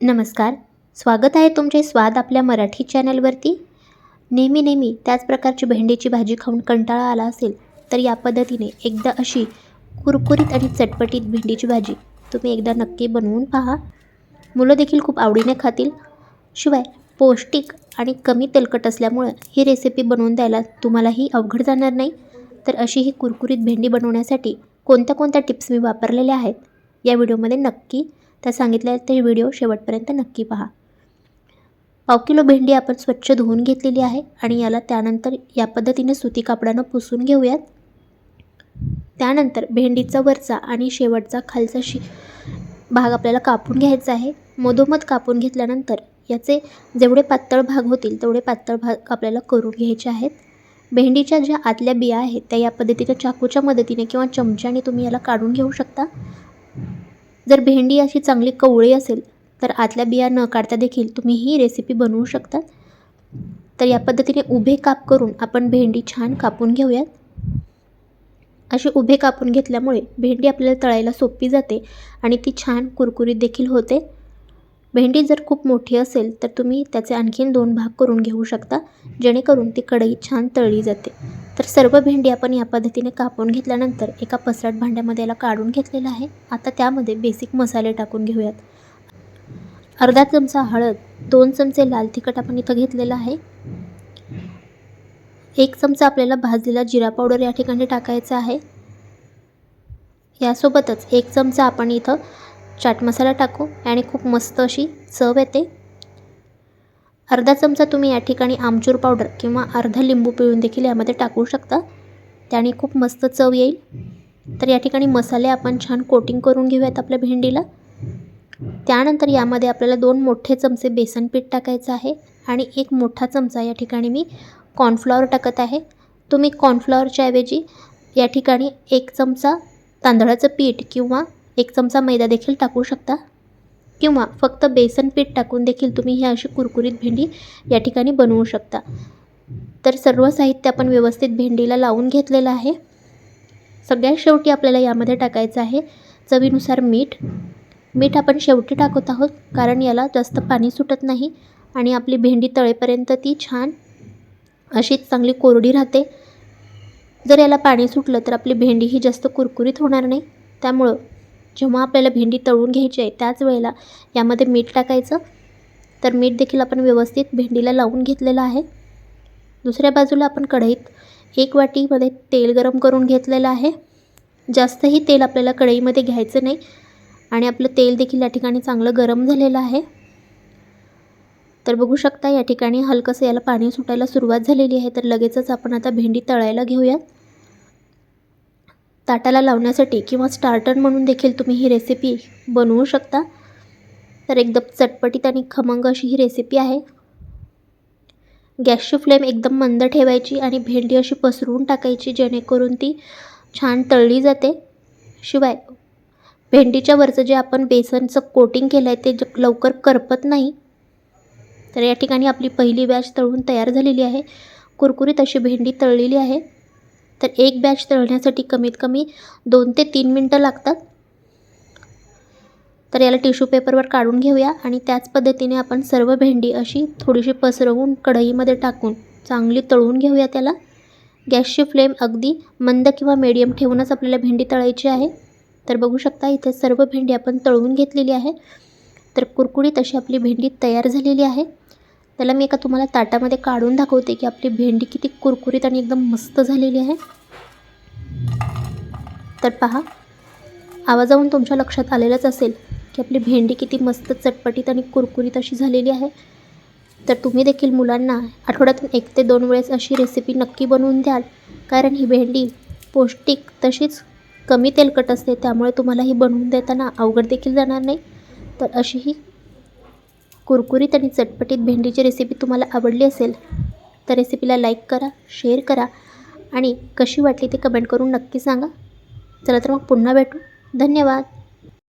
नमस्कार. स्वागत आहे तुमचे स्वाद आपल्या मराठी चॅनलवरती. नेहमी नेहमी त्याच प्रकारची भेंडीची भाजी खाऊन कंटाळा आला असेल तर या पद्धतीने एकदा अशी कुरकुरीत आणि चटपटीत भेंडीची भाजी तुम्ही एकदा नक्की बनवून पहा. मुलं देखील खूप आवडीने खातील. शिवाय पौष्टिक आणि कमी तेलकट असल्यामुळं ही रेसिपी बनवून द्यायला तुम्हालाही अवघड जाणार नाही. तर अशी ही कुरकुरीत भेंडी बनवण्यासाठी कोणत्या कोणत्या टिप्स मी वापरलेल्या आहेत या व्हिडिओमध्ये नक्की त्या सांगितल्या ते व्हिडिओ शेवटपर्यंत नक्की पहा. पाव किलो भेंडी आपण स्वच्छ धुवून घेतलेली आहे आणि याला त्यानंतर या पद्धतीने सुती कापडानं पुसून घेऊयात. त्यानंतर भेंडीचा वरचा आणि शेवटचा खालचा शि भाग आपल्याला कापून घ्यायचा आहे. मधोमध कापून घेतल्यानंतर याचे जेवढे पातळ भाग होतील तेवढे पातळ भाग आपल्याला करून घ्यायचे आहेत. भेंडीच्या ज्या आतल्या बिया आहेत त्या या पद्धतीने चाकूच्या मदतीने किंवा चमच्याने तुम्ही याला काढून घेऊ शकता. जर भेंडी अशी चांगली कवळी असेल तर आतल्या बिया न काढता देखील तुम्ही ही रेसिपी बनवू शकता तर या पद्धतीने उभे काप करून आपण भेंडी छान कापून घेऊयात. असे उभे कापून घेतल्यामुळे भेंडी आपल्याला तळायला सोपी जाते आणि ती छान कुरकुरीत देखील होते. भेंडी जर खूप मोठी असेल तर तुम्ही त्याचे आणखीन दोन भाग करून घेऊ शकता जेणेकरून ती कढई छान तळली जाते. तर सर्व भेंडी आपण या पद्धतीने कापून घेतल्यानंतर एका पसरट भांड्यामध्ये याला काढून घेतलेलं आहे. आता त्यामध्ये बेसिक मसाले टाकून घेऊयात. अर्धा चमचा हळद दोन चमचे लाल तिखट आपण इथं घेतलेलं आहे. एक चमचा आपल्याला भाजलेला जिरा पावडर या ठिकाणी टाकायचा आहे. यासोबतच एक चमचा आपण इथं चाट मसाला टाकू आणि खूप मस्त अशी चव येते. अर्धा चमचा तुम्ही या ठिकाणी आमचूर पावडर किंवा अर्धा लिंबू पिळून देखील यामध्ये टाकू शकता. त्याने खूप मस्त चव येईल. तर या ठिकाणी मसाले आपण छान कोटिंग करून घेऊयात आपल्या भेंडीला. त्यानंतर यामध्ये आपल्याला दोन मोठे चमचे बेसन पीठ टाकायचं आहे आणि एक मोठा चमचा या ठिकाणी मी कॉर्नफ्लॉवर टाकत आहे. तुम्ही कॉर्नफ्लॉवरच्या ऐवजी या ठिकाणी एक चमचा तांदळाचं पीठ किंवा एक चमचा मैदा देखील टाकू शकता. किंवा फक्त बेसन पीठ टाकून देखील तुम्ही ही अशी कुरकुरीत भेंडी या ठिकाणी बनवू शकता. तर सर्व साहित्य आपण व्यवस्थित भेंडीला लावून घेतलेलं आहे. सगळ्यात शेवटी आपल्याला यामध्ये टाकायचं आहे चवीनुसार मीठ. मीठ आपण शेवटी टाकत आहोत कारण याला जास्त पाणी सुटत नाही आणि आपली भेंडी तळेपर्यंत ती छान अशीच चांगली कोरडी राहते. जर याला पाणी सुटलं तर आपली भेंडी ही जास्त कुरकुरीत होणार नाही. त्यामुळं जेव्हा आपल्याला भेंडी तळून घ्यायची आहे त्याच वेळेला यामध्ये मीठ टाकायचं. तर मीठ देखील आपण व्यवस्थित भेंडीला लावून घेतलेलं आहे. दुसऱ्या बाजूला आपण कढईत एक वाटीमध्ये तेल गरम करून घेतलेलं आहे. जास्तही तेल आपल्याला कढईमध्ये घ्यायचं नाही आणि आपलं तेल देखील या ठिकाणी चांगलं गरम झालेलं आहे. तर बघू शकता या ठिकाणी हलकंसं याला पाणी सुटायला सुरुवात झालेली आहे. तर लगेचच आपण आता भेंडी तळायला घेऊयात. ताटाला लावण्यासाठी किंवा स्टार्टर म्हणून देखील तुम्ही ही रेसिपी बनवू शकता. तर एकदम चटपटीत आणि खमंग अशी ही रेसिपी आहे. गॅसची फ्लेम एकदम मंद ठेवायची आणि भेंडी अशी पसरवून टाकायची जेणेकरून ती छान तळली जाते. शिवाय भेंडीच्या वरचं जे आपण बेसनचं कोटिंग केलं आहे ते ज लवकर करपत नाही. तर या ठिकाणी आपली पहिली बॅच तळून तयार झालेली आहे. कुरकुरीत अशी भेंडी तळलेली आहे. तर एक बॅच तळण्यासाठी कमीत कमी दोन ते तीन मिनटं लागतात. तर याला टिश्यू पेपरवर काढून घेऊया आणि त्याच पद्धतीने आपण सर्व भेंडी अशी थोडीशी पसरवून कढईमध्ये टाकून चांगली तळून घेऊया त्याला. गॅसची फ्लेम अगदी मंद किंवा मीडियम ठेवूनच आपल्याला भेंडी तळायची आहे. तर बघू शकता इथे सर्व भेंडी आपण तळून घेतलेली आहे. तर कुरकुरीत अशी आपली भेंडी तयार झालेली आहे. त्याला मी एका तुम्हाला ताटामध्ये काढून दाखवते की आपली भेंडी किती कुरकुरीत आणि एकदम मस्त झालेली आहे. तर पहा आवाजावरून तुमच्या लक्षात आलेलंच असेल की आपली भेंडी किती मस्त चटपटीत आणि कुरकुरीत अशी झालेली आहे. तर तुम्ही देखील मुलांना आठवड्यातून एक ते दोन वेळेस अशी रेसिपी नक्की बनवून द्याल कारण ही भेंडी पौष्टिक तशीच कमी तेलकट असते त्यामुळे तुम्हाला ही बनवून देताना अवघड देखील जाणार नाही. तर अशी ही कुरकुरीत आणि चटपटीत भेंडीची रेसिपी तुम्हाला आवडली असेल तर रेसिपीला लाईक करा शेअर करा आणि कशी वाटली ते कमेंट करून नक्की सांगा. चला तर मग पुन्हा भेटू. धन्यवाद.